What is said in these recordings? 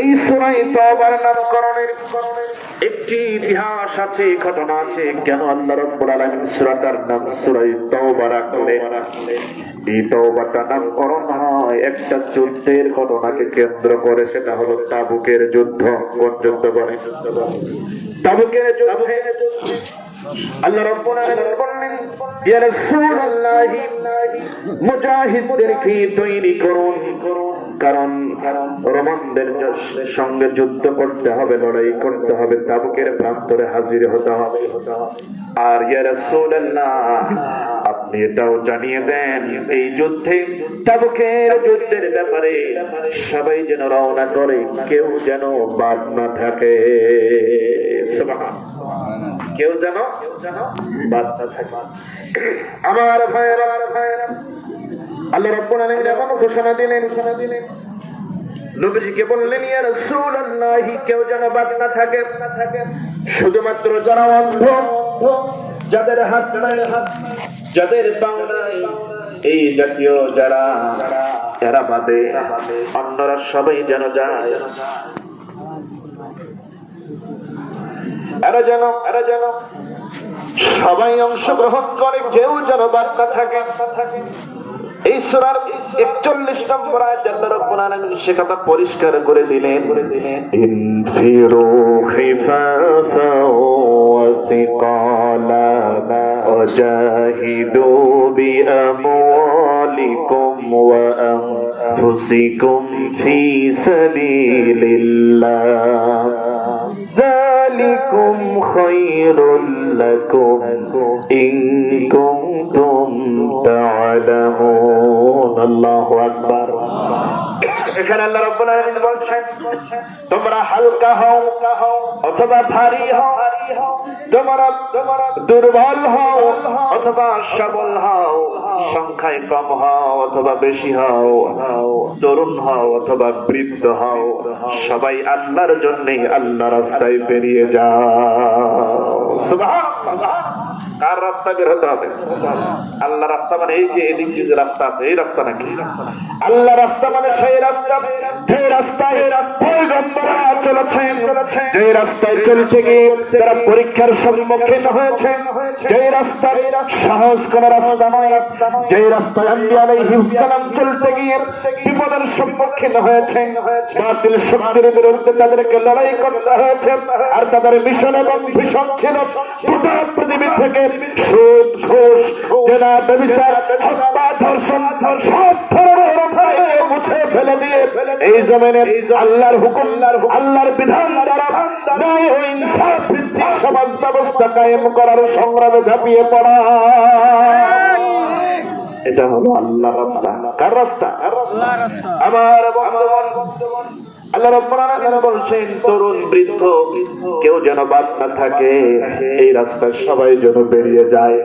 এই সুরাই নামকরণের একটি ইতিহাস আছে ঘটনা আছে। কেন আল্লাহ রাব্বুল আলামিন সূরাটার নাম রাখলেন? এই নামকরণ হয়, একটা যুদ্ধের ঘটনাকে কেন্দ্র করে, সেটা হলো তাবুকের যুদ্ধ কোন যুদ্ধ তাবুকের যুদ্ধে আল্লাহ রাব্বুল আলামিন বললেন ইয়া রাসূলুল্লাহ মুজাহিদদেরকে তৈরি করুন। কারণ রোমানদের সঙ্গে যুদ্ধ করতে হবে, লড়াই করতে হবে, তাবুকের প্রান্তরে হাজির হতে হবে। আর আপনি এটাও জানিয়ে দেন, এই যুদ্ধে তাবুকের যুদ্ধের ব্যাপারে সবাই যেন রওনা করে, কেউ যেন বাদ না থাকে। কেউ যেন বাদ না থাকে। আমার ভাইয়েরা ভাইয়েরা আল্লাহ রাব্বুল আলামিন এমন ঘোষণা দিলেন। ঘোষণা দিলেন নবীজিকে বললেন, ইয়া রাসূলুল্লাহ কেউ যেন বাদ না থাকে। শুধুমাত্র যারা অন্ধ, যাদের হাত নাই হাত যাদের পাও নাই, এই জাতীয় যারা এরা বাদে, অন্যরা সবাই যেন যায়। এরা যেন এরা যেন সবাই অংশগ্রহণ করে, কেউ যেন বার্তা থাকে। এই সূরার 41 নম্বর আয়াতে আল্লাহ রাব্বুল আলামিন সে কথা পরিষ্কার করে দিলেন করে দিলেন ইনফিরু খিফাফা ওয়া সিকালা ওয়াজাহিদু বিআমওয়ালিকুম ওয়া আনফুসিকুম ফি সাবিলিল্লাহ ذلكم خير لكم إن كنتم تعلمون এখানে বলছেন, তোমরা হও অথবা ভারী দুর্বল হও অথবা সবল হও, সংখ্যায় কম হও অথবা বেশি হও, তরুণ হও অথবা বৃদ্ধ হও, সবাই আল্লাহর জন্যই আল্লাহ রাস্তায় বেরিয়ে যাও। কার রাস্তা বের হতে হবে? আল্লাহ রাস্তা মানে এই যে এদিক যে রাস্তা আছে, এই রাস্তা নাকি? আল্লাহ রাস্তা মানে সেই রাস্তা। যে রাস্তায় পয়গম্বররা চলেছেন। যে রাস্তায় চলতে গিয়ে তারা পরীক্ষার সম্মুখীন হয়েছে। যে রাস্তায় সাহস কোন রাস্তা নয়। যে রাস্তায় আম্বিয়া আলাইহিস চলতে গিয়ে বিপদের সম্মুখীন হয়েছে। বাতিল শক্তির বিরুদ্ধে তাদেরকে লড়াই করতে হয়েছে। আর তাদের মিশন এবং ভীষণ ছিল। গোটা পৃথিবী থেকে সুদ ঘুষ জেনা ব্যবিচার হত্যা ধর্ষণ সব ধরনের মুছে ফেলে দিয়ে এই জমিনে আল্লাহর হুকুম আল্লাহর বিধান দ্বারা ন্যায় ও ইনসাফ ভিত্তিক সমাজ ব্যবস্থা কায়েম করার সংগ্রামে ঝাঁপিয়ে পড়া। এটা হলো আল্লাহ রাস্তা। কার রাস্তা? আমার বন্ধুগণ আল্লাহ রাব্বুল আলামিন বলছেন তরুণ বৃদ্ধ কেউ যেন বাদ না থাকে এই রাস্তায় সবাই যেন বেরিয়ে যায়।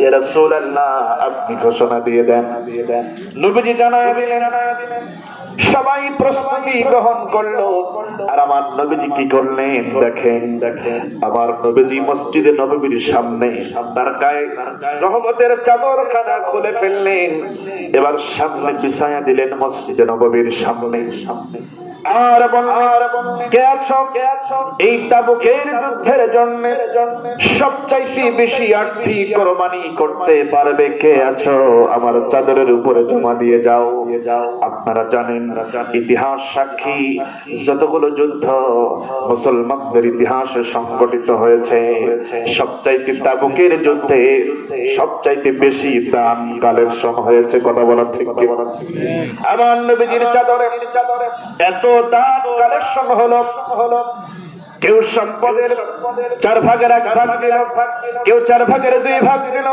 ইয়া রাসূলুল্লাহ আপনি ঘোষণা দিয়ে দেন দিয়ে দেন। নবীজি জানায় দিলেন সবাই প্রস্তুতি গ্রহণ করল। আর আমার নবীজি কি করলেন দেখেন? আমার নবীজি মসজিদে নবীর সামনে তার গায়ে রহমতের চাদর খানা খুলে ফেললেন। এবার সামনে বিছায়া দিলেন মসজিদে নবীর সামনে সামনে। আর বললেন এই তাবুকের যুদ্ধের জন্য সবচাইতে বেশি আর্থিক কোরবানি করতে পারবে কে আছো? আমার চাদরের উপরে জমা দিয়ে যাও। আপনারা জানেন, ইতিহাস সাক্ষী, যতগুলো যুদ্ধ মুসলমানদের ইতিহাসে সংগঠিত হয়েছে, সবচাইতে তাবুকের যুদ্ধে সবচাইতে বেশি দান কালের সম হয়েছে। কথা বলার ঠিক আমার নবীজির চাদরে এত দান কালেকশন হলো হলো কেউ সম্পদের চার ভাগের এক ভাগ দিল, কেউ চার ভাগের দুই ভাগ দিল,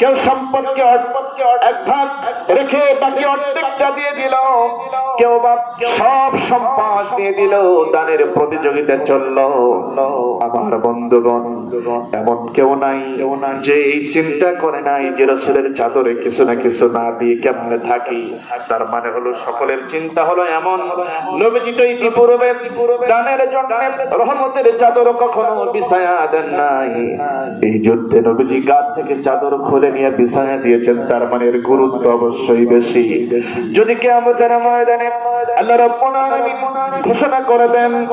কেউ সম্পদকে এক ভাগ রেখে বাকি অর্ধেকটা দিয়ে দিল, কেউ বা সব সম্পদ দিয়ে দিল, দানের প্রতিযোগিতা চলল। আমার বন্ধুগণ, এমন কেউ নাই যে এই চিন্তা করে নাই যে রসুলের চাদরে কিছু না কিছু না দিয়ে কেমনে থাকি। তার মানে হলো, সকলের চিন্তা হলো এমন। নবীজি তো ইতিপূর্বে দানের জন্য রহমতের চাদর কখনো বিছায়া দেন নাই। এই যুদ্ধে নবীজি গাছ থেকে চাদর খুলে নিয়ে বিছায়া দিয়েছেন, তার মানে গুরুত্ব অবশ্যই বেশি। যদি কিয়ামতের ময়দানে আল্লাহ রাব্বুল আলামিন ঘোষণা করে দেন,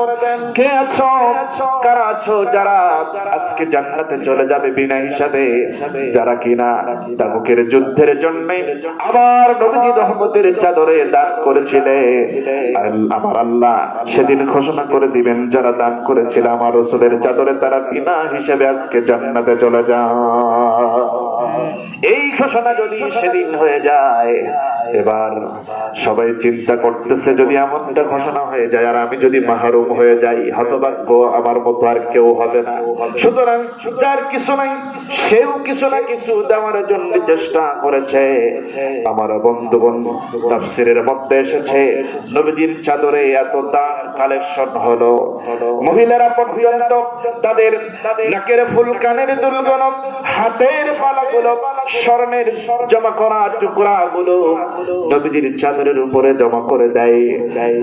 কে আছো, কারা আছো, যারা আজকে জান্নাতে চলে যাবে বিনা হিসাবে, যারা কিনা তাবুকের যুদ্ধের জন্য আবার নবীজি রহমতের চাদরে দান করেছিলে আল- আমার আল্লাহ সেদিন ঘোষণা করে দিবেন, যারা দান করেছিল আমার রসুলের চাদরে তারা বিনা হিসেবে আজকে জান্নাতে চলে যায় এই ঘোষণা যদি সেদিন হয়ে যায়, এবার সবাই চিন্তা করতেছে যদি এমনটা ঘোষণা হয়ে যায় আর আমি যদি মাহরুম হয়ে যাই, হতভাগ্য আমার মতো আর কেউ হবে না। সুতরাং যার কিছু নাই, সেও কিছু না কিছু দেওয়ার জন্য চেষ্টা করেছে। আমার বন্ধু বন্ধু তাফসিরের মধ্যে এসেছে, নবীজির চাদরে এত দান কালেকশন হলো। মহিলারা পর্যন্ত তাদের নাকের ফুল কানের দুলগুলো হাতের পালাগুলো, স্বর্ণের জমা করা টুকরা গুলো নবীজির চাদরের উপরে জমা করে দেয়।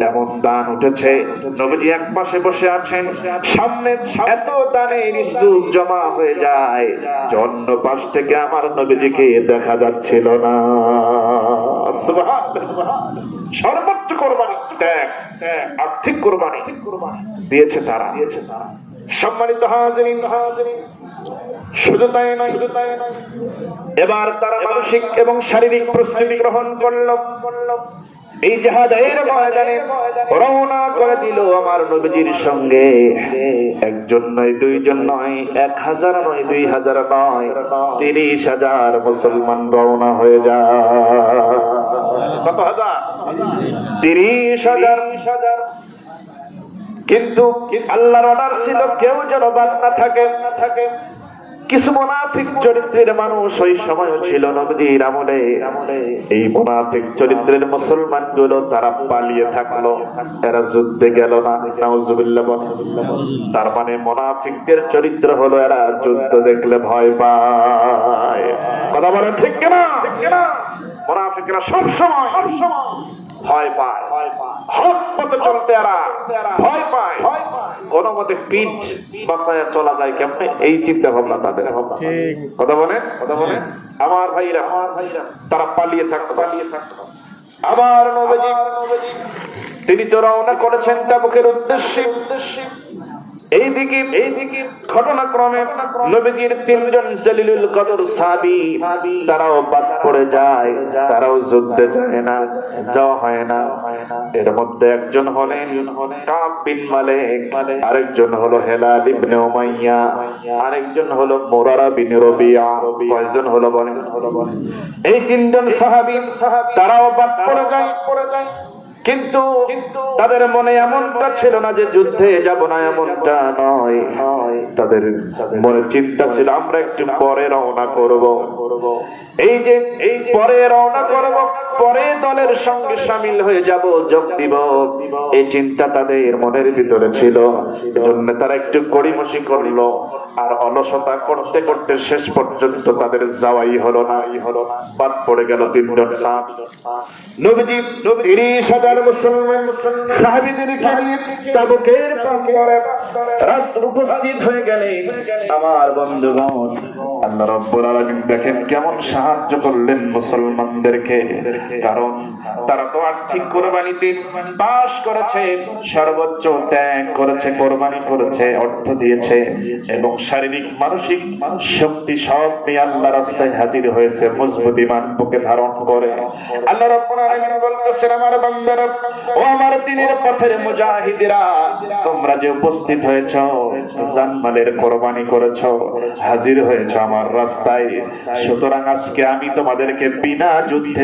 এমন দান উঠেছে। নবীজি এক পাশে বসে আছেন। সামনে এত দানের স্তূপ জমা হয়ে যায়। অন্য পাশ থেকে আমার নবীজিকে দেখা যাচ্ছিল না। সুবহানাল্লাহ। সর্বোচ্চ কোরবানি। ত্যাগ আর্থিক কোরবানি দিয়েছে তারা। দিয়েছে তারা সম্মানিত হাজিরিন হাজিরিন শুধু তাই নয়, এবার তারা মানসিক এবং শারীরিক প্রস্তুতি গ্রহণ করল। এই জাহাজের ময়দানে রওনা করে দিল আমার নবীজির সঙ্গে। একজন নয়, দুইজন নয়, এক হাজার নয়, দুই হাজার নয়, তিরিশ হাজার মুসলমান রওনা হয়ে যায়। কত হাজার? তিরিশ হাজার হাজার। কিন্তু আল্লাহর অর্ডার ছিল, কেউ যেন বাদ না থাকে। না থাকে কিছু মোনাফিক চরিত্রের মানুষ ওই সময় ছিল নবজির আমলে। এই মোনাফিক চরিত্রের মুসলমানগুলো তারা পালিয়ে থাকল। এরা যুদ্ধে গেল না তার মানে মোনাফিকদের চরিত্র হলো, এরা যুদ্ধ দেখলে ভয় পায়। কথা বলে ঠিক কিনা ঠিক কিনা? মোনাফিকরা সব সময় সব সময় ভয় পায়। হক পথে চলতে এরা ভয় পায়। কোন মতে পিঠ বাসায় চলা যায় কেমনে? এই চিন্তা ভাবনা তাদের। কথা বলে কথা বলে আমার ভাইরা আমার ভাইরা তারা পালিয়ে থাকতো পালিয়ে থাকতো আমার নবজি তিনি তো রওনা করেছেন তাবুকের উদ্দেশ্যে উদ্দেশ্যে। এইদিকে এইদিকে ঘটনাক্রমে নবীজির তিনজন জলিলুল কদর সাহাবী, তারাও বাদ পড়ে যায়, তারাও যুদ্ধে যায় না, যাওয়া হয় না। এর মধ্যে একজন হলেন কাব বিন মালিক, আরেকজন হলো হেলাল ইবনে উমাইয়া, আরেকজন হলো মুরারা বিন রবিয়া, কয়জন হলো বলেন? এই তিনজন সাহাবী, তারাও বাদ পড়ে যায়। পড়ে যায় কিন্তু তাদের মনে এমনটা ছিল না যে যুদ্ধে যাব না এমনটা নয়। তাদের মনে চিন্তা ছিল, আমরা একটু পরে রওনা করব। এই যে এই পরে রওনা করব পরে দলের সঙ্গে সামিল হয়ে যাব, যোগ দিব। এই চিন্তা তাদের মনের ভিতরে ছিল। এজন্য তারা একটু গড়িমসি করল। আর অলসতা করতে করতে শেষ পর্যন্ত তাদের যাওয়াই হলো না। হলো না বাদ পড়ে গেল তিনজন নবীজি তিরিশ হাজার মুসলমান তাবুকের রাত উপস্থিত হয়ে গেলে আমার বন্ধুগণ, আল্লাহ আলামিন দেখেন কেমন সাহায্য করলেন মুসলমানদেরকে। কারণ তারা তো আর্থিক কোরবানিতে পাশ করেছে, সর্বোচ্চ ত্যাগ করেছে, কোরবানি করেছে, অর্থ দিয়েছে এবং শারীরিক, মানসিক শক্তি সব নিয়ে আল্লাহ রাস্তায় হাজির হয়েছে, মজবুত ইমান বুকে ধারণ করে। আল্লাহ বলতেছেন, আমার ও আমার পথের মুজাহিদিরা, তোমরা যে উপস্থিত হয়েছ, জানমালের কোরবানি করেছ, হাজির হয়েছ আমার রাস্তায়। সুতরাং আজকে আমি তোমাদেরকে বিনা যুদ্ধে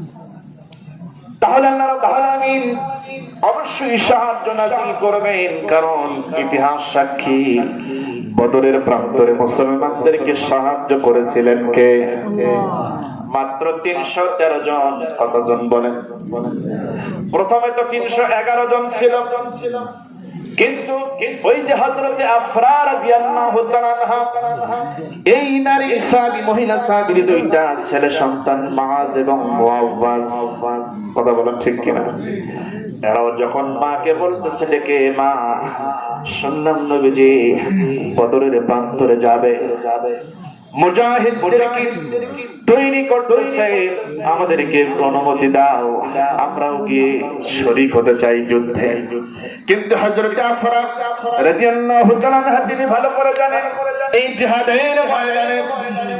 তাহলে আল্লাহ অবশ্যই সাহায্য নাজিল করবেন, কারণ ইতিহাস সাক্ষী, বদরের প্রান্তরে মুসলমানদেরকে সাহায্য করেছিলেন কে? মাত্র তিনশো তেরো জন, কতজন বলেন? প্রথমে তো তিনশো এগারো জন ছিল। কিন্তু ওই যে হযরতে আফরা রাদিয়াল্লাহু তাআলা এই নারী সাহাবী মহিলা সাহাবীর দুইটা, ছেলে সন্তান মাজ এবং মুআওয়াজ। কথা বলেন ঠিক কিনা? এরাও যখন মাকে বলতেছে ডেকে মা, শুনলাম নবীজি, বদরের প্রান্তরে যাবে। যাবে মুজাহিদদেরকে তৈরি আমাদেরকে অনুমতি দাও। আমরাও হতে চাই যুদ্ধে। কিন্তু হযরত আফরা রাদিয়াল্লাহু তাআলা ভালো করে জানেন, এই জিহাদের ময়দানে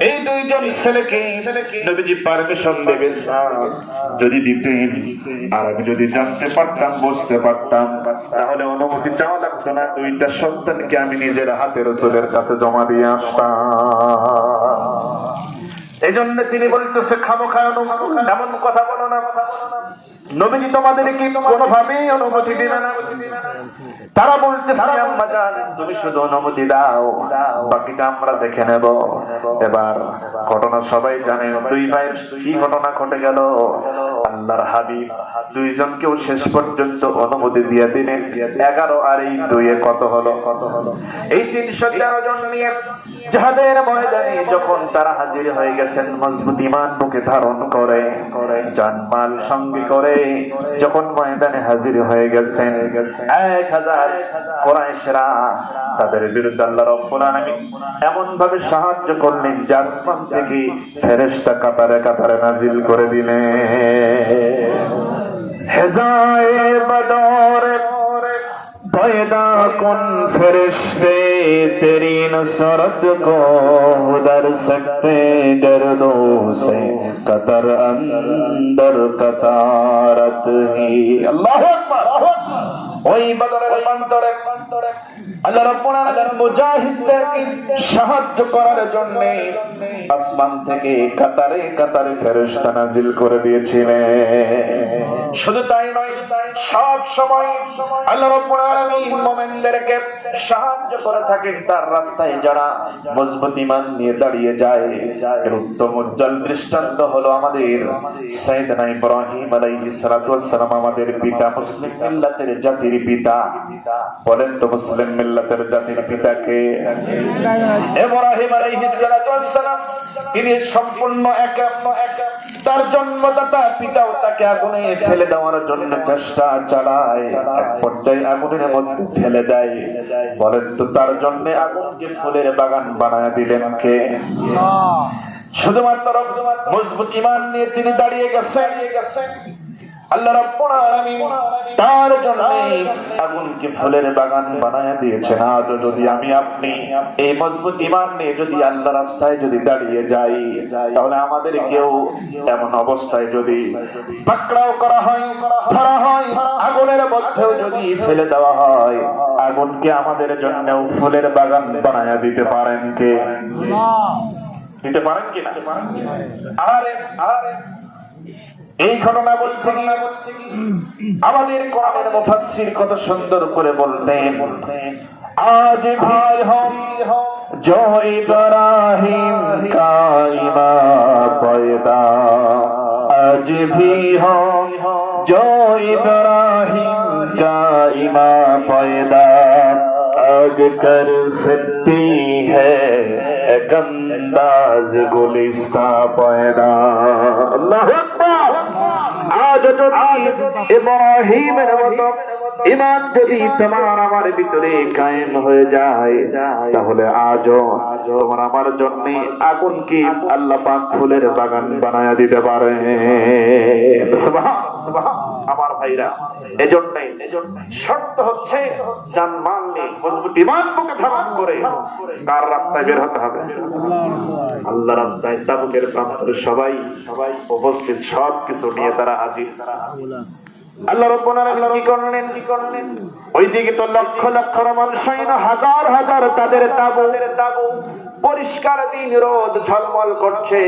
এই দুইজন ছেলেকে নবীজি পারমিশন দেবেন। যদি দিতেন, আর আমি যদি জানতে পারতাম, বুঝতে পারতাম, তাহলে অনুমতি চাওয়া লাগতো না। দুইটা সন্তানকে আমি নিজের হাতে রসুলের কাছে জমা দিয়ে আসতাম। এই জন্য তিনি বলতেছে, খাব খাওয়ানো এমন কথা বলো না। নবীজি তোমাদেরকে কোনোভাবেই অনুমতি দিবে না। তারা বলতেছে আম্মা জান তুমি শুধু অনুমতি দাও বাকিটা আমরা দেখে নেব। এবার ঘটনা সবাই জানে দুই ভাইয়ের কি ঘটনা ঘটে গেল। আল্লাহর হাবিব দুইজনকেও শেষ পর্যন্ত অনুমতি দিয়ে দিলেন। এগারো আর এই দুইয়ে কত হলো? কত হলো? এই তিনশো তেরো জন নিয়ে যাদের ময়দানে যখন তারা হাজির হয়ে গেছেন মজবুত ইমান বুকে ধারণ করে জানমাল সঙ্গে করে যখন ময়দানে হাজির হয়ে গেছেন। এক হাজার কোরাইশরা তাদের বিরুদ্ধে আল্লাহ রব্বুল আলামিন এমন ভাবে সাহায্য করলেন যে আসমান থেকে ফেরেশতা কাতারে কাতারে নাজিল করে দিলেন। হেজায় বদর پیدا کن فرشتے تیری نصرت کو در সে گردوں سے قطر اندر قطارت ہی اللہ اکبر ওই বদরের প্রান্তরে। আল্লাহ সাহায্য করে থাকেন তার রাস্তায় যারা নিয়ে দাঁড়িয়ে যায়। উত্তম উজ্জ্বল দৃষ্টান্ত হলো আমাদের আমাদের পিতা মুসলিম মিল্লাতের জাতির পিতা। বলেন তো মুসলিম মিল্লাতের জাতির পিতাকে। ইব্রাহিম আলাইহিস সালাম তিনি সম্পূর্ণ একা একা তার জন্মদাতা পিতাও তাকে আগুনে ফেলে দেওয়ার জন্য চেষ্টা চালায়। এক পর্যায়ে আগুনের মধ্যে ফেলে দেয়। বলেন তো তার জন্য আগুনকে ফুলের বাগান বানায় দিলেন কে? শুধুমাত্র মজবুত ইমান নিয়ে তিনি দাঁড়িয়ে গেছেন। আল্লাহ রাব্বুল আলামিন তার জন্য আগুনকে ফুলের বাগান বানায় দিয়েছেন। আজ যদি আমি আপনি এই মজবুত ঈমান নিয়ে যদি আল্লাহ রাস্তায় যদি দাঁড়িয়ে যাই তাহলে আমাদের কেউ এমন অবস্থায় যদি পাকড়াও করা হয় ধরা হয় আগুনের মধ্যেও যদি ফেলে দেওয়া হয় আগুনকে আমাদের জন্য ফুলের বাগান বানায় দিতে পারেন কে? দিতে পারেন কি না? আরে আরে এই ঘটনা বলতে গিয়ে আমাদের কোরআনের মুফাসসির কত সুন্দর করে বলতেন আজ ভাই হম जो इब्राहिम का इमा पैदा आज भी हो जो इब्राहिम का इमा पैदा आग कर सकती है एक अंदाज गुलिस्ता पैदा अल्लाह ইবাদত ইব্রাহিমের মতো ইমান যদি তোমার আমার ভিতরে কায়েম হয়ে যায়, তাহলে আজও তোমার আমার জন্য আগুন কি আল্লাহ পাক ফুলের বাগান বানায়া দিতে পারে। আমার ভাইরা, এজন্যই শর্ত হচ্ছে জানমাল নিয়ে মজবুত ইমান বুকে ধারণ করে কার রাস্তায় বের হতে হবে? আল্লাহ রাস্তায় তাবুকের প্রান্তরে সবাই সবাই উপস্থিত সব কিছু নিয়ে তারা হাজির। আল্লাহ রাব্বুল আলামিন কি করলেন? কি করলেন? ওইদিকে তো লক্ষ লক্ষ রমান সৈন্য হাজার হাজার তাদের তাবু। তাবু। পরিষ্কার দিন রোদ ঝলমল করছে।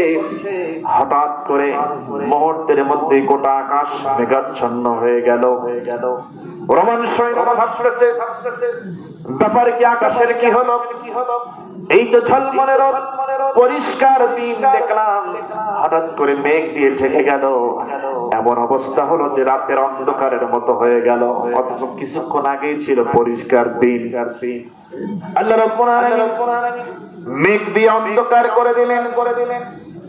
হঠাৎ করে মুহূর্তের মধ্যে গোটা আকাশ মেঘাচ্ছন্ন হয়ে গেল। হয়ে গেল। রমান সৈন্য ভাসতেছে ভাসতেছে ব্যাপার কি আকাশের কি হলো? এই তো ঝলমলে রোদ। পরিষ্কার দিন দেখলাম। হঠাৎ করে মেঘ দিয়ে ঢেকে গেল। এমন অবস্থা হলো যে রাতের অন্ধকারের মতো হয়ে গেল। অথচ কিছুক্ষণ আগেই ছিল পরিষ্কার দিন। আল্লাহ মেঘ দিয়ে অন্ধকার করে দিলেন করে দিলেন।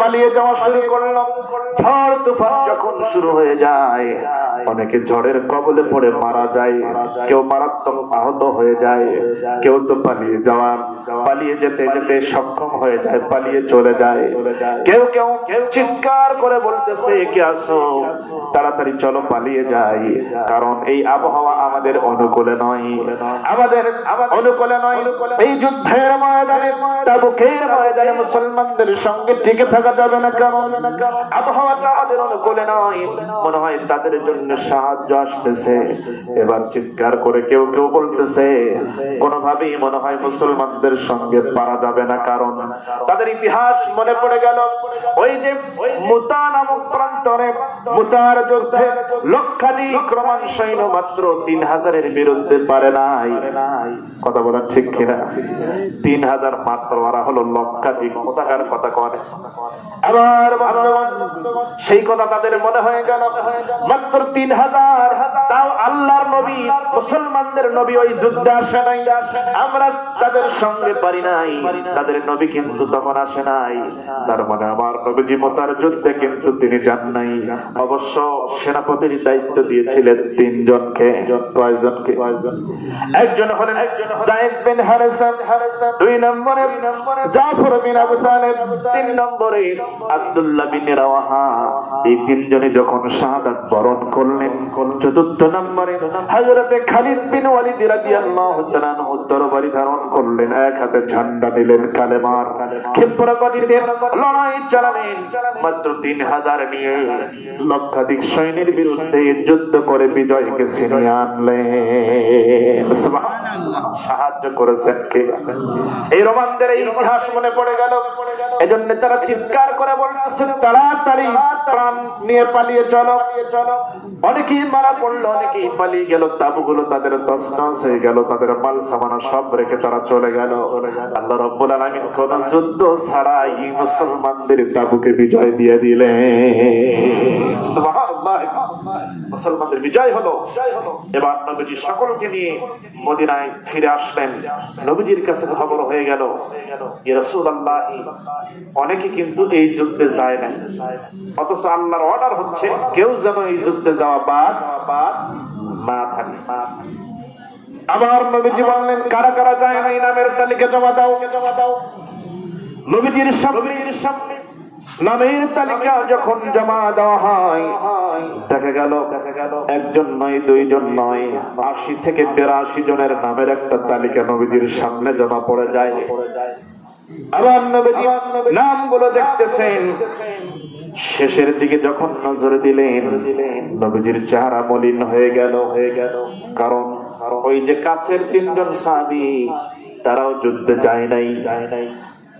পালিয়ে কেউ তো পালিয়ে যাওয়ার পালিয়ে যেতে যেতে সক্ষম হয়ে যায়, পালিয়ে চলে যায়। কেউ কেউ কেউ চিৎকার করে বলতেছে কে আসো তাড়াতাড়ি চলো পালিয়ে যাই, কারণ এই আবহাওয়া আমাদের অনুকূলে নয়। আমাদের অনুকূলে নয়। এই যুদ্ধের ময়দানে মুসলমানদের সঙ্গে পারা যাবে না কারণ তাদের ইতিহাস মনে পড়ে গেল। ওই যে মুতা নামক প্রান্তরে মুতার যুদ্ধে লক্ষাধিক রোমান সৈন্য মাত্র তিন হাজারের বিরুদ্ধে পারে নাই। কথা বলার ঠিক কিনা? তিন হাজার মাত্র ওরা হলো লক্ষাধিক কোথাকার কথা করে আবার ভগবান সেই কথা তাদের মনে হয়ে গেল। মাত্র তিন হাজার। তাও আল্লাহর নবী, মুসলমানদের নবী ওই যুদ্ধে আসে নাই। আমরা তাদের সঙ্গে পারি নাই। তাদের নবী কিন্তু তখন আসে নাই। তার মানে আমার নবীজি মোতার যুদ্ধে কিন্তু তিনি যান নাই। অবশ্য সেনাপতির দায়িত্ব দিয়েছিলেন তিনজনকে, কয়জনকে? একজন হলেন দুই নম্বরে জাফর বিন আবু তালেব, তিন নম্বরে আব্দুল্লাহ বিন এই তিনজনে যখন শাহাদাত বরণ করলেন, চতুর্থ নম্বরে হযরতে খালিদ বিন ওয়ালিদ রাদিয়াল্লাহু তাআলা ধারণ করলেন এক হাতে ঝান্ডা নিলেন কালেমার। ক্ষিপ্র গতিতে লড়াই চালালেন, মাত্র তিন হাজার নিয়ে লক্ষাধিক সৈন্যের বিরুদ্ধে যুদ্ধ করে বিজয়কে ছিনিয়ে আনলেন। সাহায্য করেছেন কে? এই রোমানদের এই ইতিহাস মনে পড়ে গেল। এজন্য তারা চিৎকার করে বলতেছেন তাড়াতাড়ি, প্রাণ নিয়ে পালিয়ে চলো। অনেকেই মারা পড়ল, অনেকেই পালিয়ে গেল, তাবুগুলো তাদের তসনস হয়ে গেল, তাদের মাল সামানা সব রেখে তারা চলে গেল। আল্লাহ রব্বুল আলামিন কোন যুদ্ধ ছাড়াই মুসলমানদের তাবুকে বিজয় দিয়ে দিলেন। মুসলমানদের বিজয় হলো। এবার নবীজি সকলকে নিয়ে মদিনায় ফিরে আসলেন। নবীজির কাছে খবর হয়ে গেল, ইয়া রাসূলুল্লাহ অনেকে কিন্তু এই যুদ্ধে যায় নাই অথচ আল্লাহর অর্ডার হচ্ছে, কেউ যেন এই যুদ্ধে যাওয়া বাদ না থাকে। আমার নবীজি বললেন, কারা কারা যায় নাই নামের তালিকা জমা দাও। জমা দাও নবীজির সামনে সামনে নামের তালিকা যখন জমা দেওয়া হয় দেখা গেল দেখা গেল একজন নয়, দুইজন নয়, আশি থেকে বিরাশি জনের নামের একটা তালিকা নবীজির সামনে জমা পড়ে যায়। দেখতেছেন। শেষের দিকে যখন নজর দিলেন, নবীজির চেহারা মলিন হয়ে গেল। হয়ে গেল কারণ ওই যে কাছের তিনজন সাহাবী, তারাও যুদ্ধে যায় নাই যায় নাই।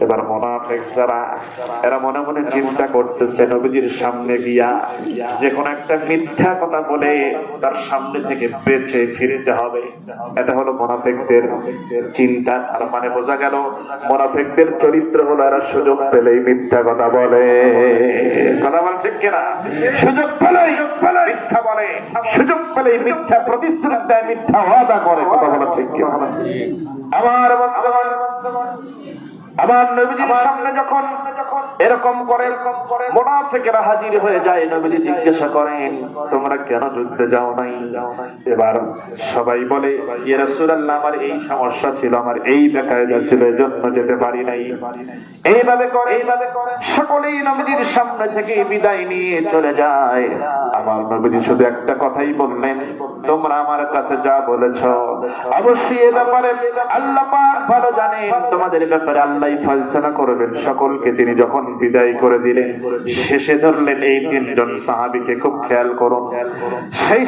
এবার মোনাফেক যারা, এরা মনে মনে চিন্তা করতেছে, নবীজির সামনে গিয়া যে কোনো একটা মিথ্যা কথা বলে তার সামনে থেকে বেঁচে ফিরতে হবে। এটা হলো মোনাফেকদের চিন্তা। আর মানে বোঝা গেল, মোনাফেকদের চরিত্র হলো এরা সুযোগ পেলেই মিথ্যা কথা বলে। কথা বল ঠিক কিনা? সুযোগ পেলেই মিথ্যা বলে, সুযোগ পেলেই মিথ্যা প্রতিশ্রুতি দেয়, মিথ্যা ওয়াদা করে। কথা বলা ঠিক কিনা? আমার বন্ধুগণ আবার নবীজির সামনে যখন এরকম করে মোনাফেকেরা হাজির হয়ে যায় নবীজি জিজ্ঞাসা করেন তোমরা কেন যুদ্ধে যাও নাই? এবার সবাই বলে ইয়ে রাসূলুল্লাহ আমার এই সমস্যা ছিল আমার এই বেকায়দা ছিল এজন্য যেতে পারি নাই। এইভাবে করে এইভাবে করে। সকলেই নবীজির সামনে থেকে বিদায় নিয়ে চলে যায়। আমার নবীজি শুধু একটা কথাই বললেন তোমরা আমার কাছে যা বলেছ। অবশ্যই এ ব্যাপারে আল্লাহ পাক ভালো জানেন। তোমাদের ব্যাপারে আল্লাহ ফয়সালা করবেন। সকলকে তিনি যখন বিদায় করে দিলেন, শেষে ধরলেন, এই তিনজন সাহাবীকে খুব খেয়াল করুন সেই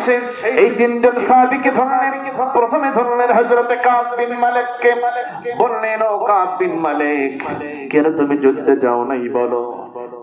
এই তিনজন সাহাবীকে ধরলেন। প্রথমে ধরলেন হযরতে কাব বিন মালিককে। বললেন, ও কাব বিন মালিক, কেন তুমি যুদ্ধে যাও নাই বলো?